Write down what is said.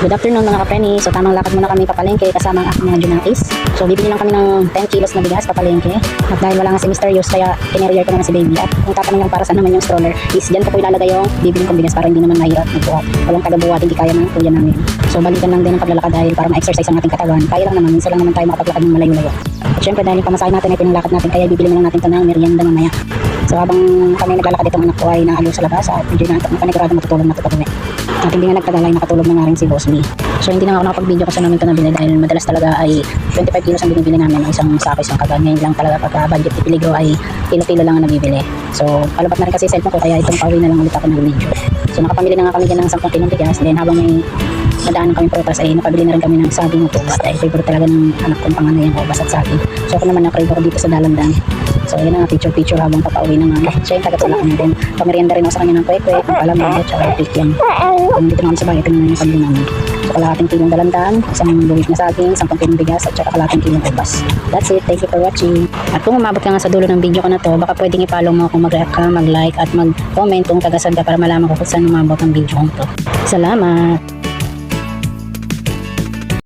Good afternoon mga kapreni. So tamang lakad muna kami papalengke kasama ang aking mga junakis. So bibili lang kami ng 10 kilos na bigas papalengke. At dahil wala nga si Mr. Yus kaya kinerier ko naman si baby. At kung tatanong yung para saan naman yung stroller is dyan ko po ilalagay yung bibili kong bigas para hindi naman mahirap magbuhat. Walang tagabuhat, hindi kaya ng kuya namin. So balikan lang din ang paglalakad dahil para ma-exercise ang ating katawan. Kaya lang naman, minsan lang naman tayo makapaglakad ng malayo-layo. At syempre dahil yung pamasahe natin ay pinanglakad natin kaya bibili na lang natin ito ng merienda mamaya. So habang kami naglalakad itong anak ko ay naaliw sa labas at medyo na panigurado matutulog na pag-uwi. At hindi nga nagtagal ay nakatulog na nga rin si Boss Lee. So hindi na ako nakapag-video kasi namin ito nabili dahil madalas talaga ay 25 kilos ang binibili namin isang sako isang kagan. Ngayon lang talaga pagka budget ni Peligro ay kilo-kilo lang ang nabibili. So palapat na rin kasi cellphone ko kaya itong pauwi na lang ulit ako ng video. So nakapamili na nga kami dyan ng 10 kilong bigas then habang may nadaanan kami prutas ay napabili na rin kami ng saging at ubas dahil favorite talaga ng anak kong panganay ang ubas at saging. So ako naman na-crave ako dito sa dalandan. So yun na nga picture-picture habang papauwi na nga. Siya yung tagatulak kami din. Pamerienda rin ako sa kanya ng kwek-kwek, ng palamig at saka pikyang. Kung dito na kami sa bahay, ito na yung pabili namin. So kalahating kilong dalandan, isang buwis na saging, isang kilong bigas at saka kalahating kilong ubas. That's it. Thank you for watching. At kung umabot ka nga sa dulo ng video ko na to, baka pwedeng i-follow mo kung mag-react ka, mag-like at mag-comment kung tagasan ka para malaman ko kung saan umabot ang video ko to. Salamat!